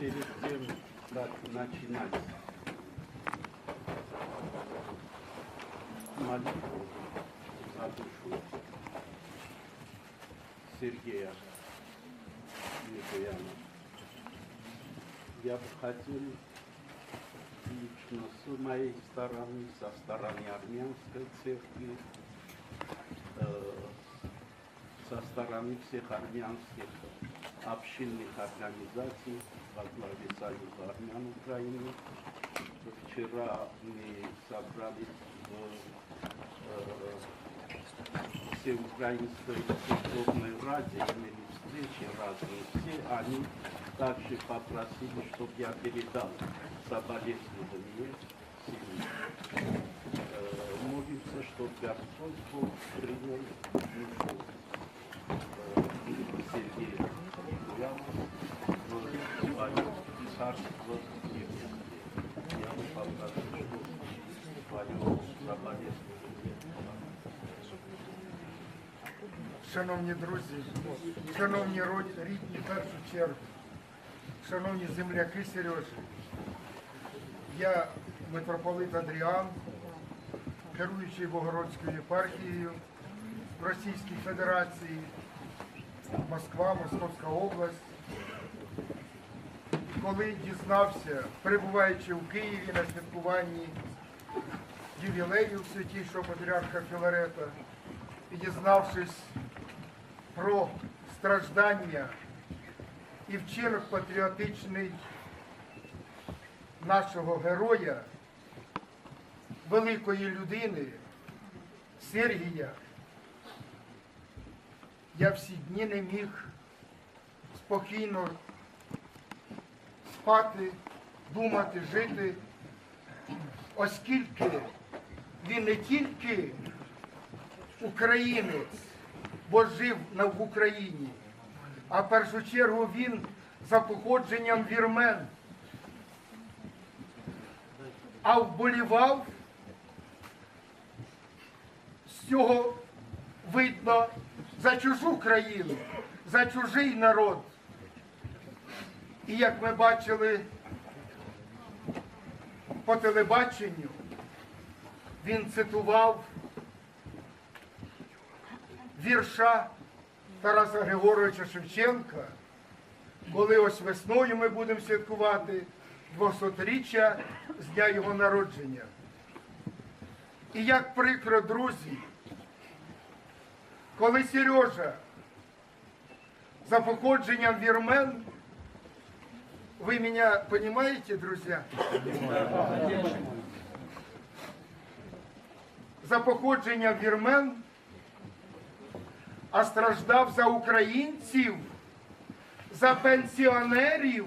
перед тем, как начинать молитву за душу Сергея я бы хотел лично с моей стороны, со стороны армянской церкви, э, со стороны всех армянских общинных организаций во главе Союза армян Украины. Вчера мы собрались в э, Всеукраинской церковной раде, имели встречи разные все, они также попросили, чтобы я передал соболезнования семье. Э, молимся, чтобы Господь Бог принял душу э, Сергея Куяна в царство небесное. Я бы попросил, чтобы свое соболезнование Шановні друзі, шановні рідні першу чергу, шановні земляки Сережі, я митрополит Адріан, керуючий Богородською єпархією в Російській Федерації, Москва, Московська область. Коли дізнався, перебуваючи в Києві на святкуванні ювілею святішого патріарха Філарета, і дізнавшись про страждання і вчинок патріотичний нашого героя, великої людини Сергія, я всі дні не міг спокійно спати, думати, жити, оскільки він не тільки українець, бо жив в Україні, а в першу чергу він за походженням вірмен. А вболівав, з цього видно за чужу країну, за чужий народ. І як ми бачили по телебаченню, він цитував вірша Тараса Григоровича Шевченка, коли ось весною ми будемо святкувати 200-річчя з дня його народження. І як прикро, друзі, коли Сережа за походженням вірмен, ви мене розумієте, друзі? За походженням вірмен а страждав за українців, за пенсіонерів,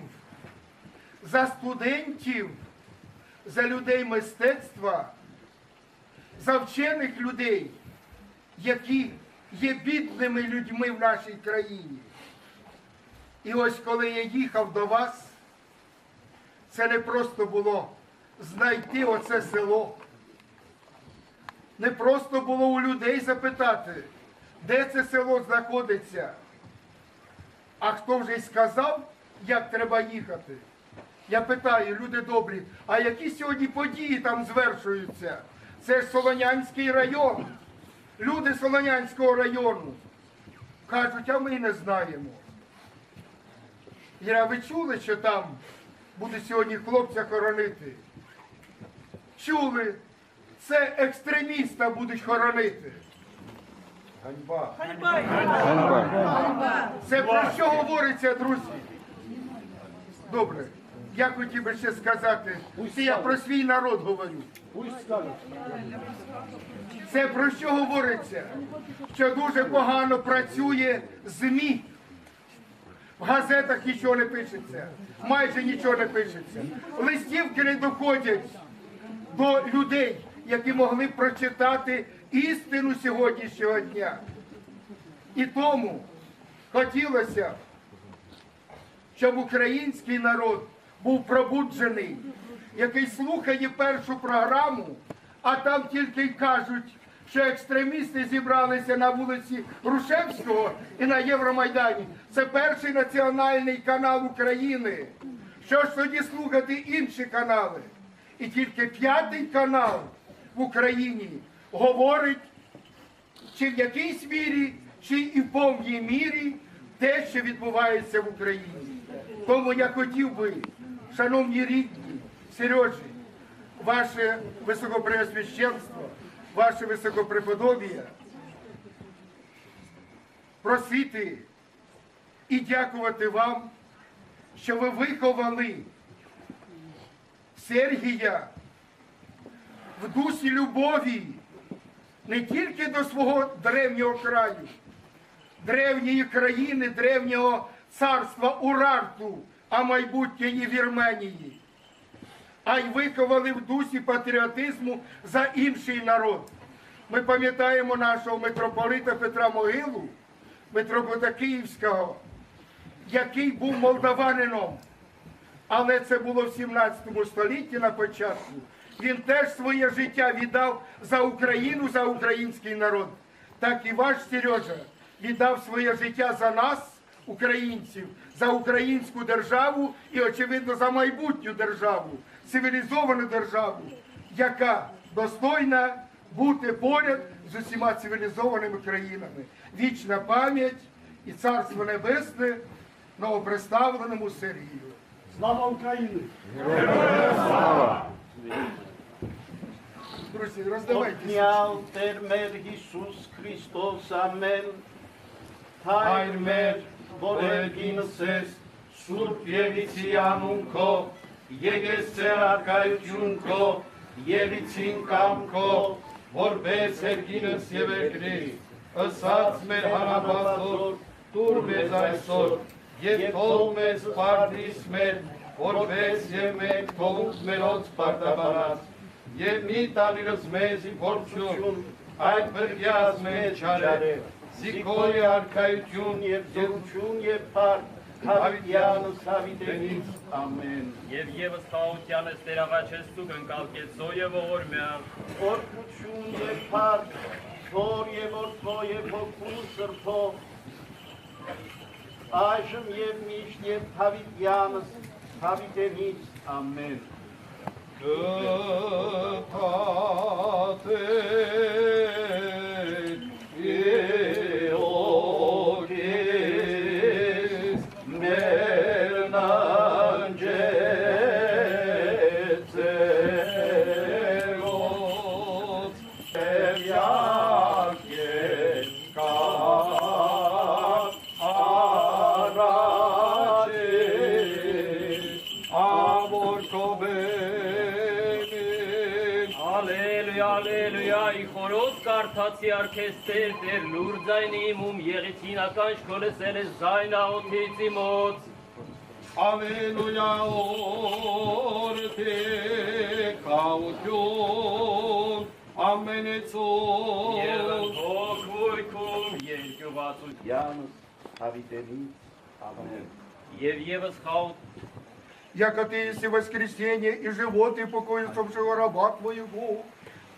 за студентів, за людей мистецтва, за вчених людей, які є бідними людьми в нашій країні. І ось коли я їхав до вас, це не просто було знайти оце село. не просто було у людей запитати, де це село знаходиться. А хто вже й сказав, як треба їхати? Я питаю, люди добрі, а які сьогодні події там звершуються? Це ж Солонянський район. Люди Солонянського району кажуть, а ми не знаємо. Іра, ви чули, що там буде сьогодні хлопця хоронити? Чули, це екстреміста будуть хоронити. Ганьба. Це про що говориться, друзі? Добре. Я хотів би ще сказати, це я про свій народ говорю. Пусть. Це про що говориться? Що дуже погано працює ЗМІ. В газетах нічого не пишеться, майже нічого не пишеться. Листівки не доходять до людей, які могли б прочитати істину сьогоднішнього дня. І тому хотілося, щоб український народ був пробуджений, який слухає першу програму, а там тільки й кажуть, що екстремісти зібралися на вулиці Грушевського і на Євромайдані. Це перший національний канал України. Що ж тоді слухати інші канали? І тільки п'ятий канал в Україні говорить чи в якійсь мірі, чи і в повній мірі те, що відбувається в Україні. Тому я хотів би, шановні рідні, Сережі, ваше високопреосвященство, ваше високопреподобія, просити і дякувати вам, що ви виховали Сергія в дусі любові не тільки до свого древнього краю, древньої країни, древнього царства Урарту, а майбутньої Вірменії, а й виховали в дусі патріотизму за інший народ. Ми пам'ятаємо нашого митрополита Петра Могилу, митрополита Київського, який був молдаванином. Але це було в 17 столітті на початку. Він теж своє життя віддав за Україну, за український народ. Так і ваш Сережа віддав своє життя за нас, українців, за українську державу і, очевидно, за майбутню державу, цивілізовану державу, яка достойна бути поряд з усіма цивілізованими країнами. Вічна пам'ять і царство небесне новоприставленому Сергію. Слава Україні! Друзі, роздавайте. Отнял термер Ісус Христос, амен. Тайр мер, борегінсес, сурпєвіціянунко, єгесцеракайчунко, євіцінкамко, Vorbesc ergines jevekri, ըսած մեր հանապաստոր, տուր մեզ այսօր, և թող մեզ պարտիս մեր, որպես և մենք թողունք մերոց պարտաբանած, եւ մի տալիրս մեզ ողջուն այդ բրդյաս մեզ չարե զիքորի արքայություն եւ զորություն եւ փառք հավիտյանս հավիտենից ամեն եւ եւս խաղությանս Տեր աղաչես դու կնկալկես զո եւ ողորմյա ողջուն եւ փառք Թոր եւ օրթո եւ փոքու սրբո այժմ եւ միշտ եւ հավիտյանս հավիտենից ամեն 르타테 예 Ալելույա, ալելույա, ի խորոս կարդացի արքեստեր, դեր լուր ձայնի իմում եղիցինական շքոլեսել ես զայն աղոթից իմոց, Ալելույա օրթե կաություն ամենեցուն եղն հոգ վույքում երկյուղացություն, Յանս հավիտենից ամեն և եվս խաղութ Яко ты есть и воскресенье, и живот, и покой усопшего раба твоего.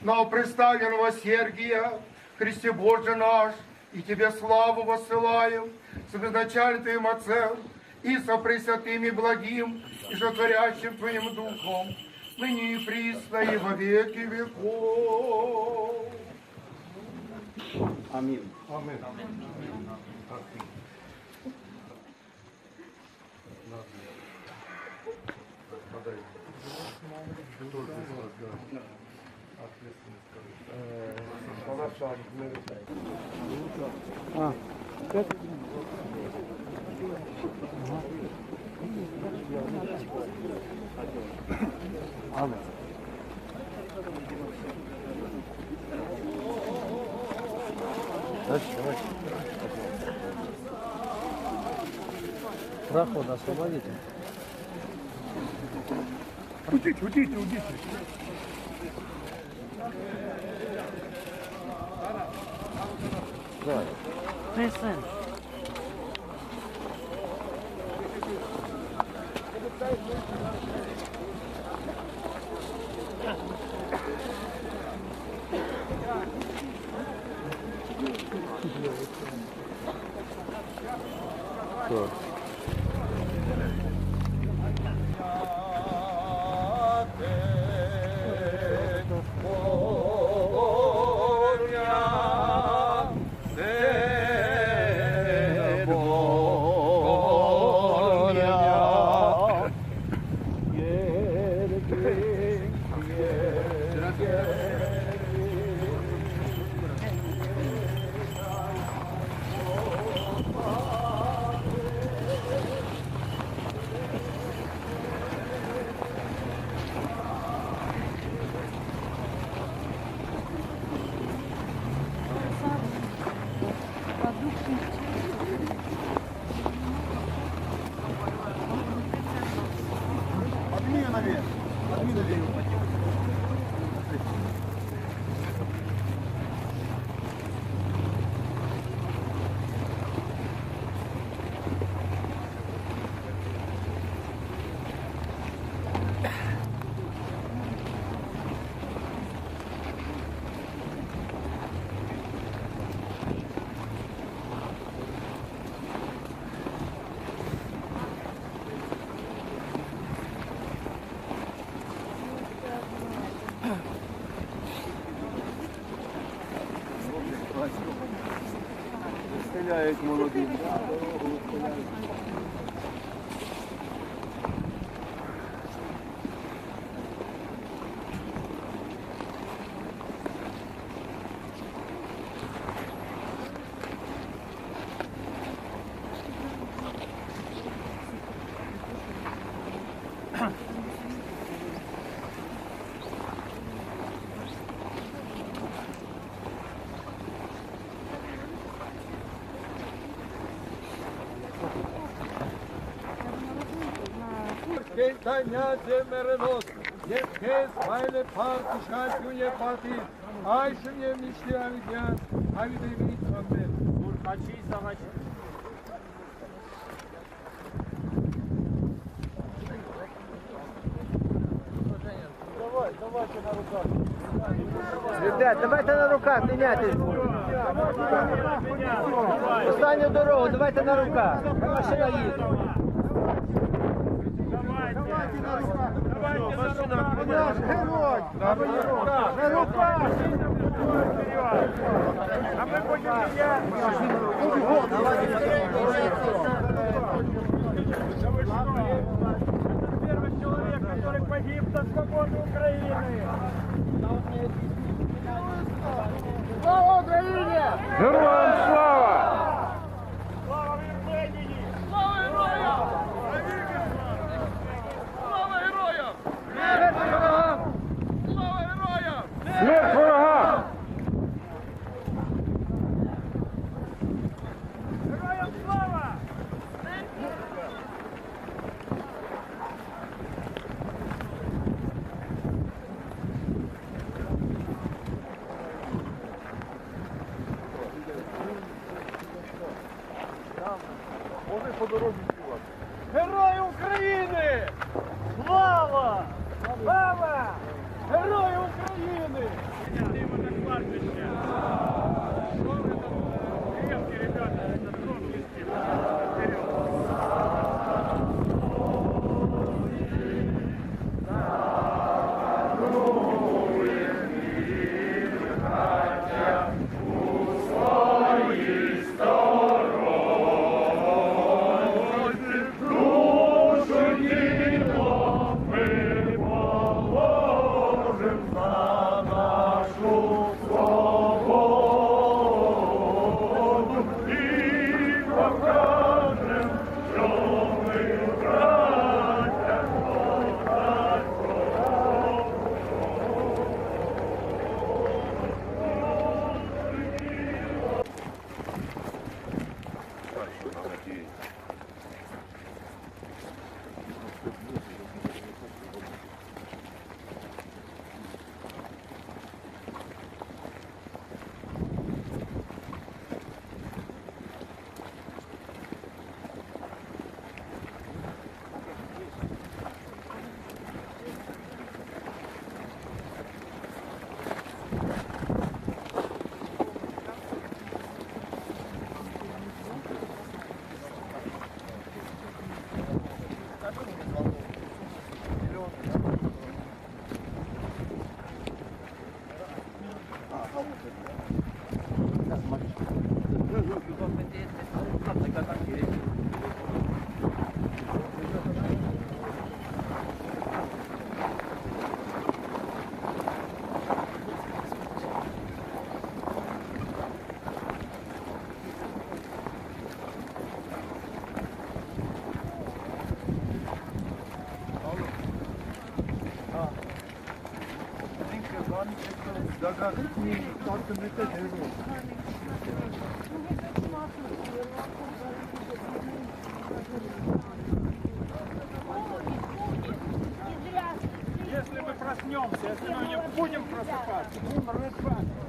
Новоприставленного Сергия, Христе Боже наш, и Тебе славу воссылаем, с Твоим Отцем, и со Пресвятым и благим, и сотворящим Твоим Духом, ныне и присно, и во веки веков. А. Ага. Дальше, давай. Прохода освободите. Уйдите, уйдите, уйдите. Listen. Good. como lo tiene. Кентаня земеренос, Епкес, Вайле, Парти, Шальпюне, Парти, Айшуне, Мишли, Авидян, Авидевит, Амен. Уркачі загачі. Ребят, давайте на руках мінятись будемо. Останню дорогу, давайте на руках. Хай Машина їде. Первый человек, который погиб за свободу Украины. Слава Україні! Героям слава! Если мы проснемся, если мы не будем просыпаться, будем рыдать.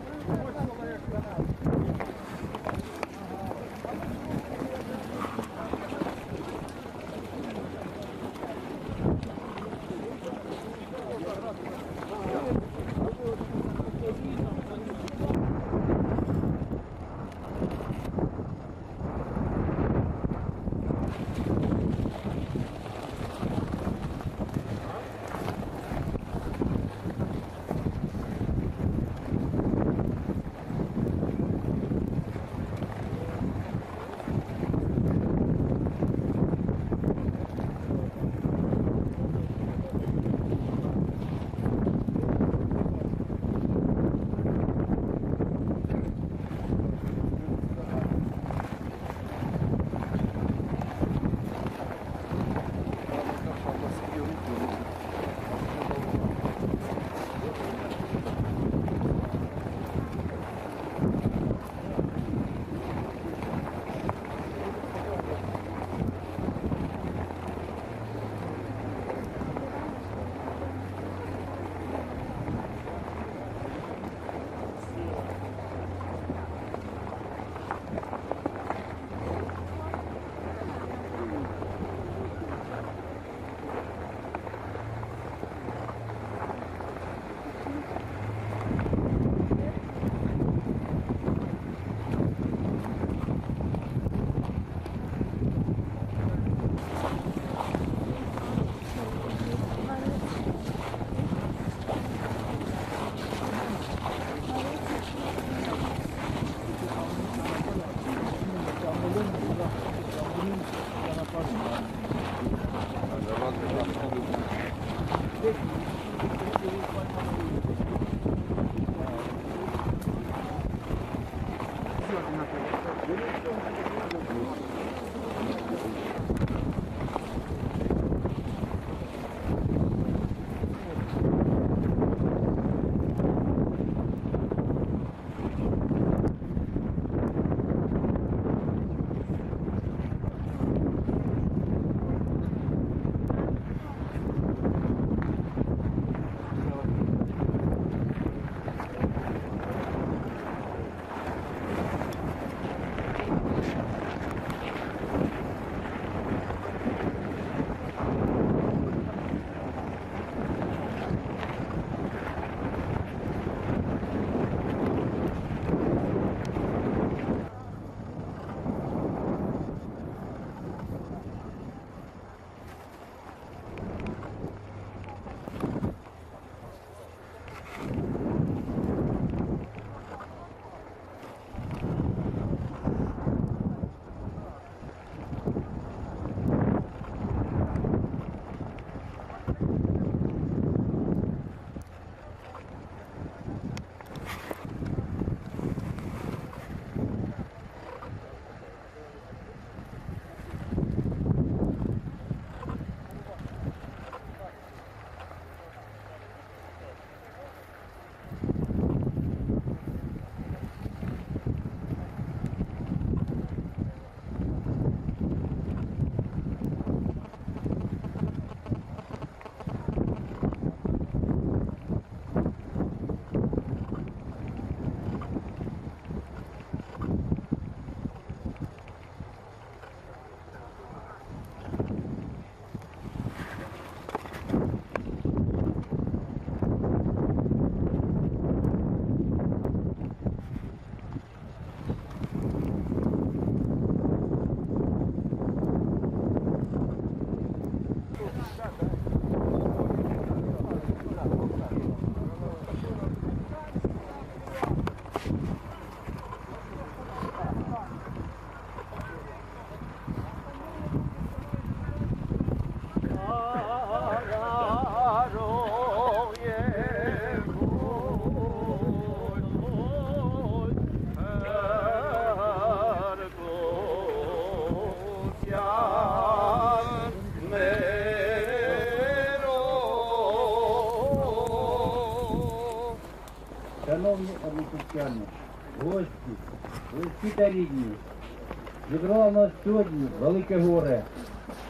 Сьогодні велике горе.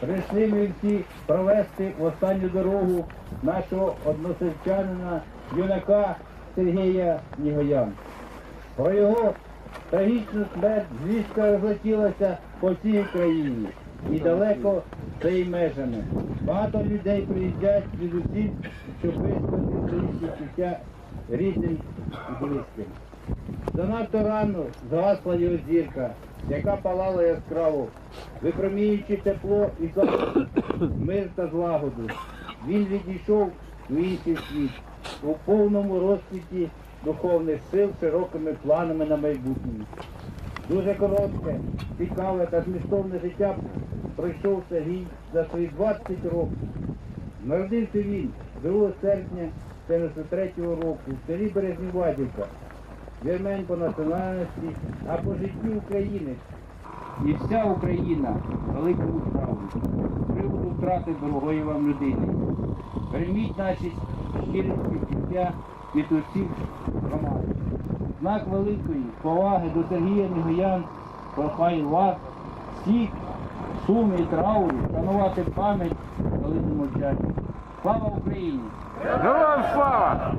Прийшли ми всі провести в останню дорогу нашого односельчанина, юнака Сергія Нігоян. Про його трагічну смерть звістка розлетілася по всій Україні і далеко за її межами. Багато людей приїжджають від усіх, щоб висловити свої співчуття рідним і близьким. Занадто рано згасла його зірка, яка палала яскраво, випроміюючи тепло і захист, мир та злагоду. Він відійшов в інший світ у повному розквіті духовних сил широкими планами на майбутнє. Дуже коротке, цікаве та змістовне життя пройшов Сергій за свої 20 років. Народився він 2 серпня 73 року в селі Березнівадівка, вірмен по національності, а по життю українець. І вся Україна великому справу з приводу втрати дорогої вам людини. Прийміть наші щирі співчуття від усіх громад. Знак великої поваги до Сергія Негоян прохаю вас, всіх в сумі і траурі, шанувати пам'ять великому мовчанні. Слава Україні! Героям слава!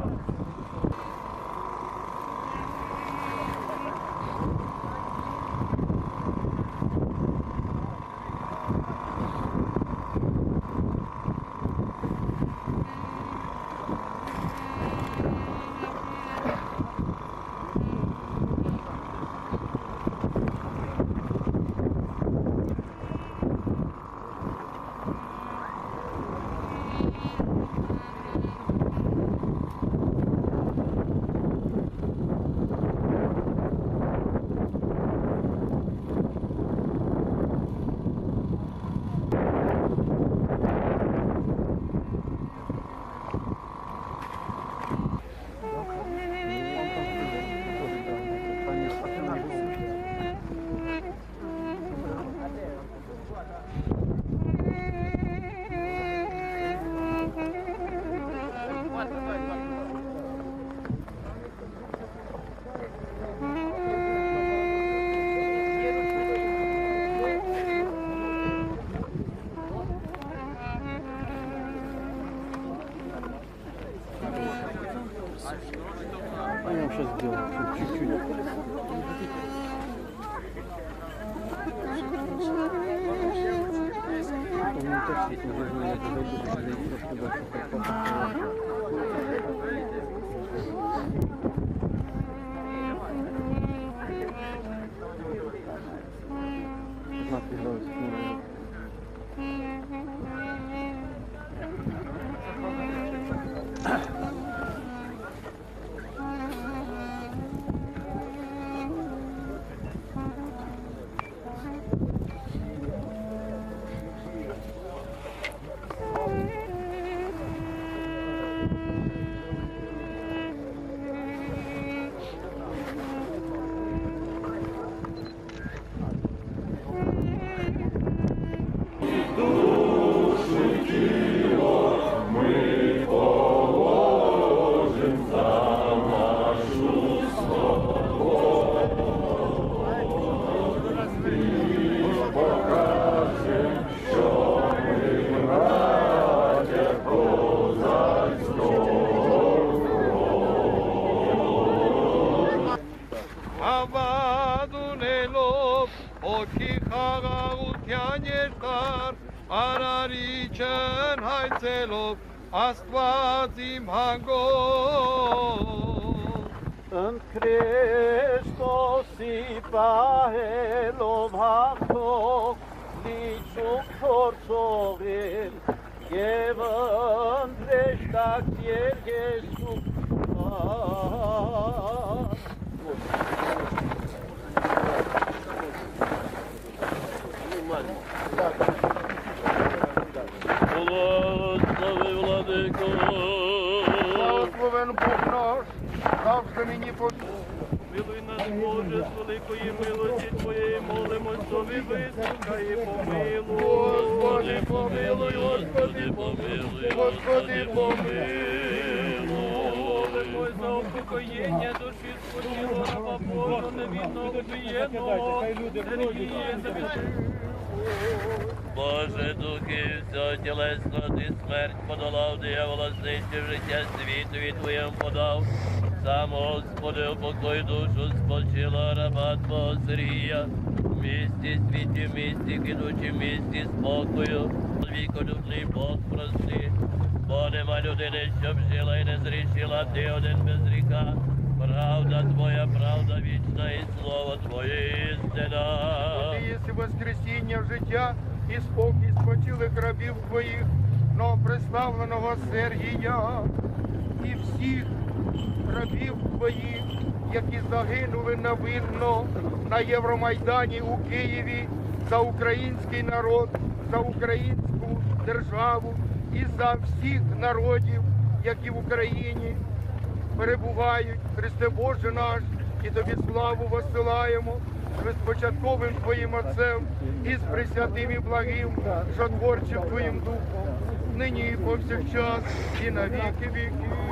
Lichuk Torsorin, Gevân Dreștac Iergesuk, Благослови, Владико, Благословен Бог наш, завжди мені под... Милуй нас, Боже, з великої милості Твоєї молимось, тобі вислухай і помилуй. Господи, помилуй, Господи, помилуй, Господи, помилуй. Молимось за упокоєння душі спочило раба Божого невинно убієного. Сергія Забіжи. Боже, духи, все тілесно, ти смерть подолав, диявола знищив життя світові Твоєм подав. Сам, Господи, упокой душу спочила раба Твого Сергія. В місті світі, в місті кидучи, в місті спокою. Віколюбний Бог прости, бо нема людини, щоб жила і не зрішила, ти один без гріха. Правда Твоя, правда вічна, і слово Твоє істина. Ти єси воскресіння в життя і спокій спочилих рабів твоїх, новопреславленого Сергія і всіх рабів твоїх, які загинули навинно на Євромайдані у Києві за український народ, за українську державу і за всіх народів, які в Україні перебувають, Христе Боже наш, і тобі славу посилаємо з безпочатковим Твоїм Отцем і з пресвятим і благим, жотворчим Твоїм Духом, нині і повсякчас, і на віки віків.